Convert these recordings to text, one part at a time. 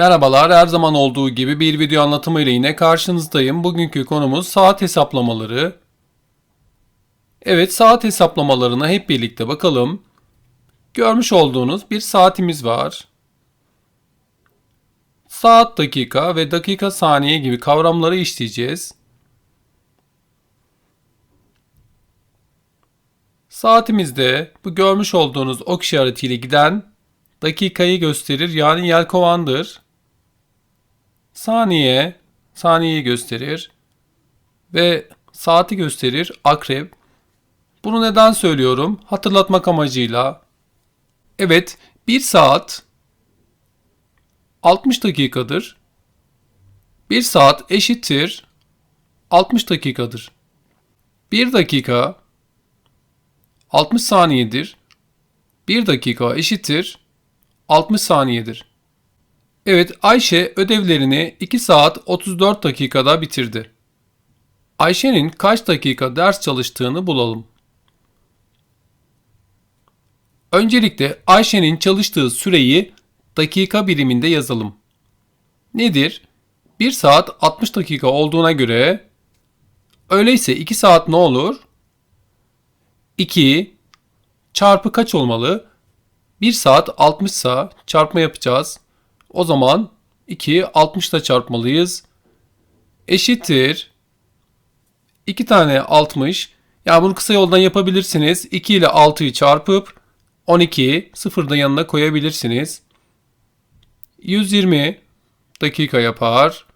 Merhabalar, her zaman olduğu gibi bir video anlatımı ile yine karşınızdayım. Bugünkü konumuz saat hesaplamaları. Evet, saat hesaplamalarına hep birlikte bakalım. Görmüş olduğunuz bir saatimiz var. Saat, dakika ve dakika saniye gibi kavramları işleyeceğiz. Saatimizde bu görmüş olduğunuz ok işaretiyle giden dakikayı gösterir yani yelkovandır. Saniye, saniyeyi gösterir ve saati gösterir akrep. Bunu neden söylüyorum? Hatırlatmak amacıyla. Evet, bir saat 60 dakikadır. Bir saat eşittir 60 dakikadır. Bir dakika 60 saniyedir. Bir dakika eşittir 60 saniyedir. Evet Ayşe ödevlerini 2 saat 34 dakikada bitirdi. Ayşe'nin kaç dakika ders çalıştığını bulalım. Öncelikle Ayşe'nin çalıştığı süreyi dakika biriminde yazalım. Nedir? 1 saat 60 dakika olduğuna göre öyleyse 2 saat ne olur? 2 çarpı kaç olmalı? 1 saat 60 sa çarpma yapacağız. O zaman 2'yi 60 ile çarpmalıyız. Eşittir. 2 tane 60. Yani bunu kısa yoldan yapabilirsiniz. 2 ile 6'yı çarpıp 12 sıfır da yanına koyabilirsiniz. 120 dakika yapar.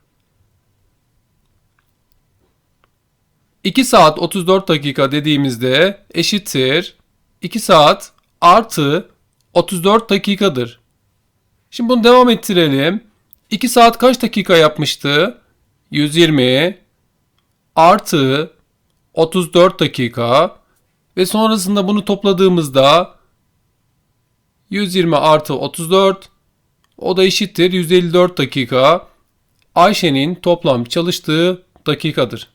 2 saat 34 dakika dediğimizde eşittir 2 saat artı 34 dakikadır. Şimdi bunu devam ettirelim. 2 saat kaç dakika yapmıştı? 120 artı 34 dakika ve sonrasında bunu topladığımızda 120 artı 34 o da eşittir 154 dakika. Ayşe'nin toplam çalıştığı dakikadır.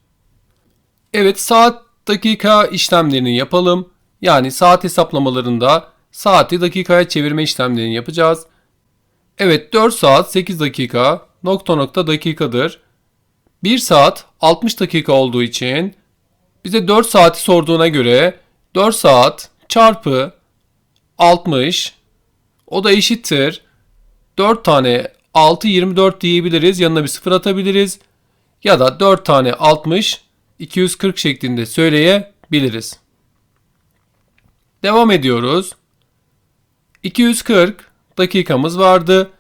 Evet saat dakika işlemlerini yapalım. Yani saat hesaplamalarında saati dakikaya çevirme işlemlerini yapacağız. Evet 4 saat 8 dakika nokta nokta dakikadır. 1 saat 60 dakika olduğu için bize 4 saati sorduğuna göre 4 saat çarpı 60 o da eşittir. 4 tane 6 24 diyebiliriz. Yanına bir sıfır atabiliriz. Ya da 4 tane 60 240 şeklinde söyleyebiliriz. Devam ediyoruz. 240 dakikamız vardı.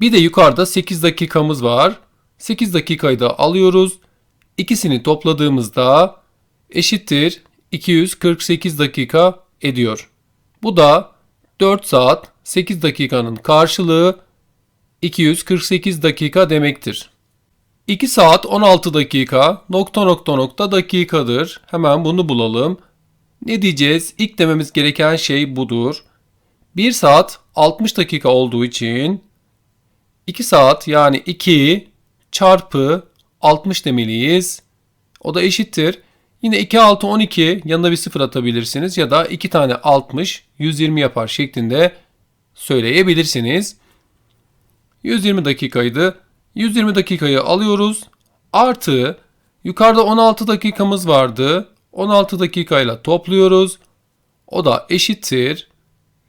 Bir de yukarıda 8 dakikamız var. 8 dakikayı da alıyoruz. İkisini topladığımızda eşittir 248 dakika ediyor. Bu da 4 saat 8 dakikanın karşılığı 248 dakika demektir. 2 saat 16 dakika nokta nokta nokta dakikadır. Hemen bunu bulalım. Ne diyeceğiz? İlk dememiz gereken şey budur. 1 saat 60 dakika olduğu için 2 saat yani 2 çarpı 60 demeliyiz. O da eşittir. Yine 2 6 12 yanına bir sıfır atabilirsiniz ya da 2 tane 60 120 yapar şeklinde söyleyebilirsiniz. 120 dakikaydı. 120 dakikayı alıyoruz. Artı yukarıda 16 dakikamız vardı. 16 dakikayla topluyoruz. O da eşittir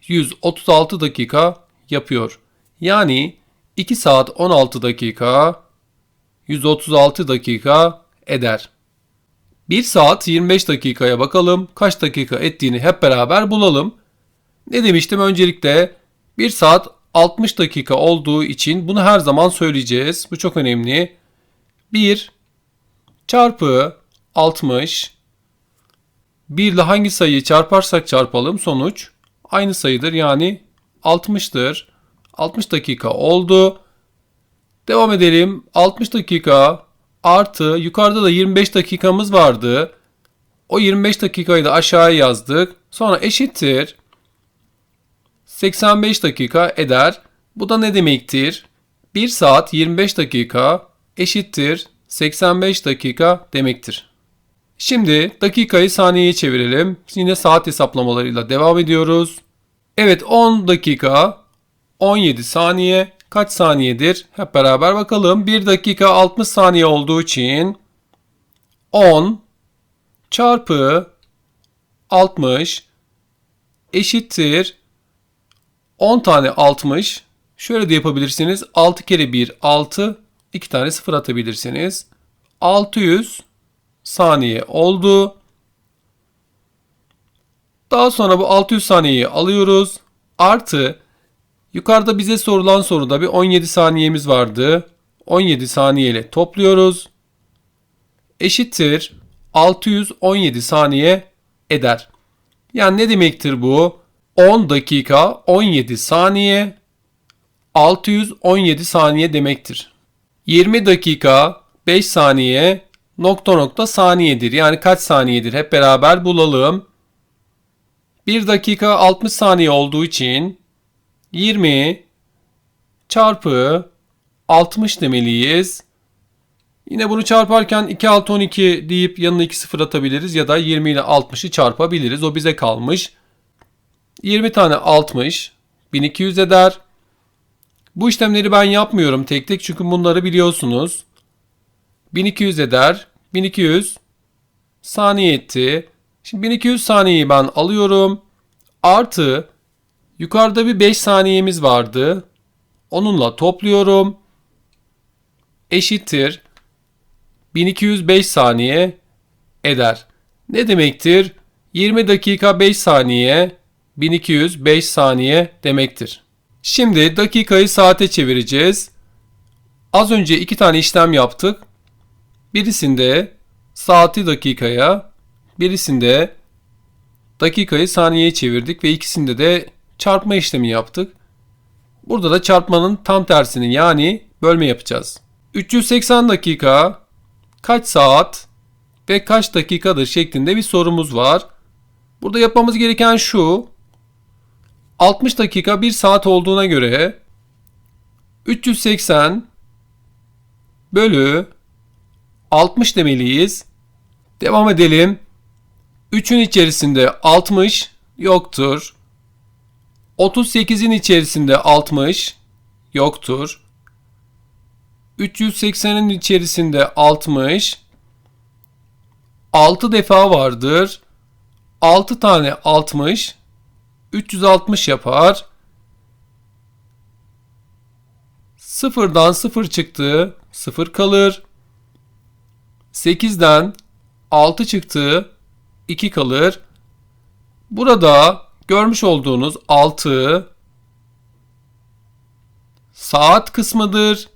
136 dakika yapıyor. Yani 2 saat 16 dakika 136 dakika eder. 1 saat 25 dakikaya bakalım. Kaç dakika ettiğini hep beraber bulalım. Ne demiştim öncelikle 1 saat 60 dakika olduğu için bunu her zaman söyleyeceğiz. Bu çok önemli. 1 çarpı 60 1 ile hangi sayıyı çarparsak çarpalım sonuç aynı sayıdır. Yani 60'tır. 60 dakika oldu. Devam edelim. 60 dakika artı yukarıda da 25 dakikamız vardı. O 25 dakikayı da aşağıya yazdık. Sonra eşittir. 85 dakika eder. Bu da ne demektir? 1 saat 25 dakika eşittir 85 dakika demektir. Şimdi dakikayı saniyeye çevirelim. Yine saat hesaplamalarıyla devam ediyoruz. Evet 10 dakika 17 saniye kaç saniyedir? Hep beraber bakalım. 1 dakika 60 saniye olduğu için 10 çarpı 60 eşittir 10 tane 60. Şöyle de yapabilirsiniz. 6 kere 1 6. 2 tane 0 atabilirsiniz. 600 saniye oldu. Daha sonra bu 600 saniyeyi alıyoruz. Artı yukarıda bize sorulan soruda bir 17 saniyemiz vardı. 17 saniye ile topluyoruz. Eşittir 617 saniye eder. Yani ne demektir bu? 10 dakika 17 saniye 617 saniye demektir. 20 dakika 5 saniye nokta nokta saniyedir. Yani kaç saniyedir? Hep beraber bulalım. 1 dakika 60 saniye olduğu için 20 çarpı 60 demeliyiz. Yine bunu çarparken 2 6 12 deyip yanına 2 sıfır atabiliriz ya da 20 ile 60'ı çarpabiliriz. O bize kalmış. 20 tane 60 1200 eder. Bu işlemleri ben yapmıyorum tek tek çünkü bunları biliyorsunuz. 1200 eder. 1200 saniye etti. Şimdi 1200 saniyeyi ben alıyorum. Artı yukarıda bir 5 saniyemiz vardı. Onunla topluyorum. Eşittir. 1205 saniye eder. Ne demektir? 20 dakika 5 saniye 1205 saniye demektir. Şimdi dakikayı saate çevireceğiz. Az önce iki tane işlem yaptık. Birisinde saati dakikaya, birisinde dakikayı saniyeye çevirdik ve ikisinde de çarpma işlemi yaptık. Burada da çarpmanın tam tersini yani bölme yapacağız. 380 dakika kaç saat ve kaç dakikadır şeklinde bir sorumuz var. Burada yapmamız gereken şu. 60 dakika 1 saat olduğuna göre 380 bölü 60 demeliyiz. Devam edelim. 3'ün içerisinde 60 yoktur. 38'in içerisinde 60 yoktur. 380'in içerisinde 60 6 defa vardır. 6 tane 60 360 yapar. Sıfırdan sıfır çıktı. Sıfır kalır. 8'den 6 çıktı. 2 kalır. Burada görmüş olduğunuz 6 saat kısmıdır.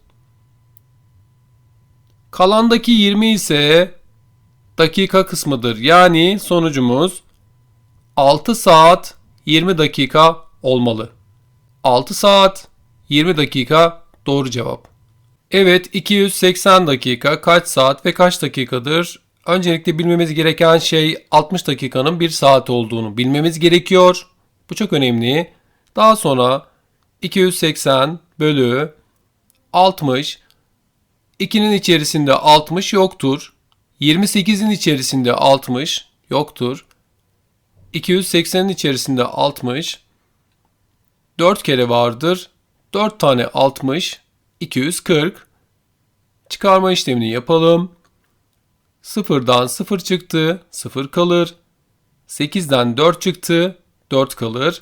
Kalandaki 20 ise dakika kısmıdır. Yani sonucumuz 6 saat 20 dakika olmalı. 6 saat 20 dakika doğru cevap. Evet 280 dakika kaç saat ve kaç dakikadır? Öncelikle bilmemiz gereken şey 60 dakikanın 1 saat olduğunu bilmemiz gerekiyor. Bu çok önemli. Daha sonra 280 bölü 60 2'nin içerisinde 60 yoktur. 28'in içerisinde 60 yoktur. 280'in içerisinde 60 4 kere vardır. 4 tane 60 240 çıkarma işlemini yapalım. Sıfırdan 0 çıktı. 0 kalır. 8'den 4 çıktı. 4 kalır.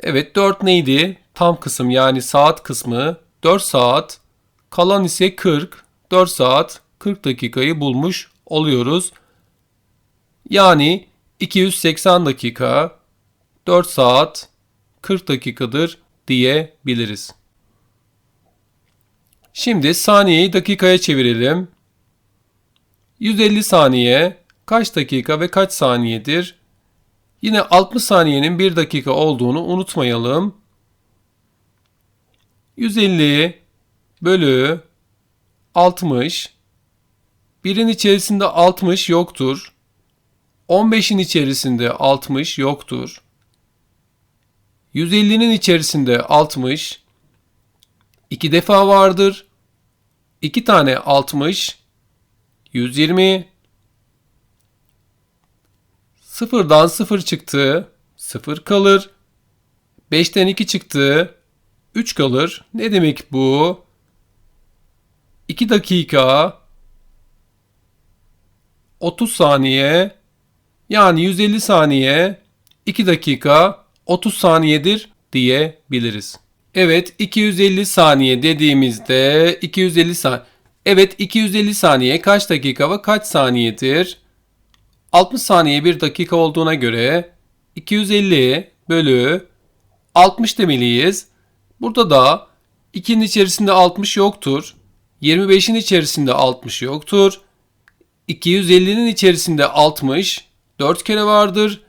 Evet 4 neydi? Tam kısım yani saat kısmı 4 saat. Kalan ise 40. 4 saat 40 dakikayı bulmuş oluyoruz. Yani 280 dakika 4 saat 40 dakikadır diyebiliriz. Şimdi saniyeyi dakikaya çevirelim. 150 saniye kaç dakika ve kaç saniyedir? Yine 60 saniyenin 1 dakika olduğunu unutmayalım. 150 bölü 60 birin içerisinde 60 yoktur. 15'in içerisinde 60 yoktur. 150'nin içerisinde 60 iki defa vardır. 2 tane 60 120 Sıfırdan 0 çıktı. 0 kalır. 5'ten 2 çıktı. 3 kalır. Ne demek bu? 2 dakika 30 saniye yani 150 saniye 2 dakika 30 saniyedir diyebiliriz. Evet 250 saniye dediğimizde 250 saniye Evet 250 saniye kaç dakika ve kaç saniyedir? 60 saniye 1 dakika olduğuna göre 250 bölü 60 demeliyiz. Burada da 2'nin içerisinde 60 yoktur. 25'in içerisinde 60 yoktur. 250'nin içerisinde 60 4 kere vardır.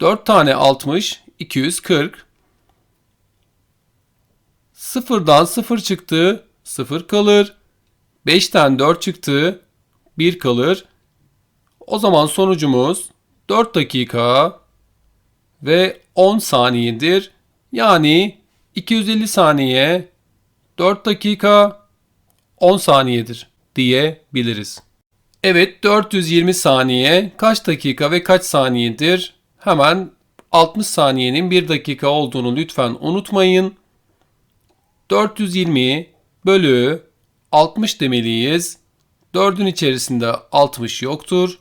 4 tane 60 240. Sıfırdan 0 çıktı 0 kalır. 5'ten 4 çıktı 1 kalır. O zaman sonucumuz 4 dakika ve 10 saniyedir. Yani 250 saniye 4 dakika 10 saniyedir diyebiliriz. Evet 420 saniye kaç dakika ve kaç saniyedir? Hemen 60 saniyenin 1 dakika olduğunu lütfen unutmayın. 420 bölü 60 demeliyiz. 4'ün içerisinde 60 yoktur.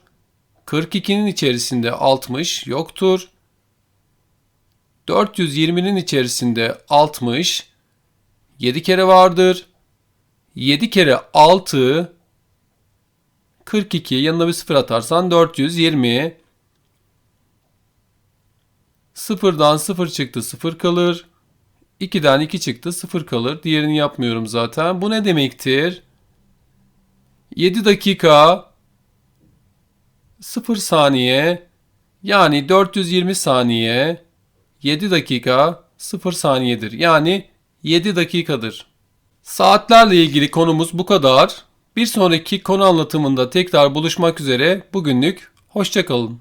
42'nin içerisinde 60 yoktur. 420'nin içerisinde 60 7 kere vardır. 7 kere 6 42 yanına bir sıfır atarsan 420 Sıfırdan 0 çıktı 0 kalır. 2'den 2 çıktı 0 kalır. Diğerini yapmıyorum zaten. Bu ne demektir? 7 dakika 0 saniye yani 420 saniye 7 dakika 0 saniyedir. Yani 7 dakikadır. Saatlerle ilgili konumuz bu kadar. Bir sonraki konu anlatımında tekrar buluşmak üzere. Bugünlük hoşçakalın.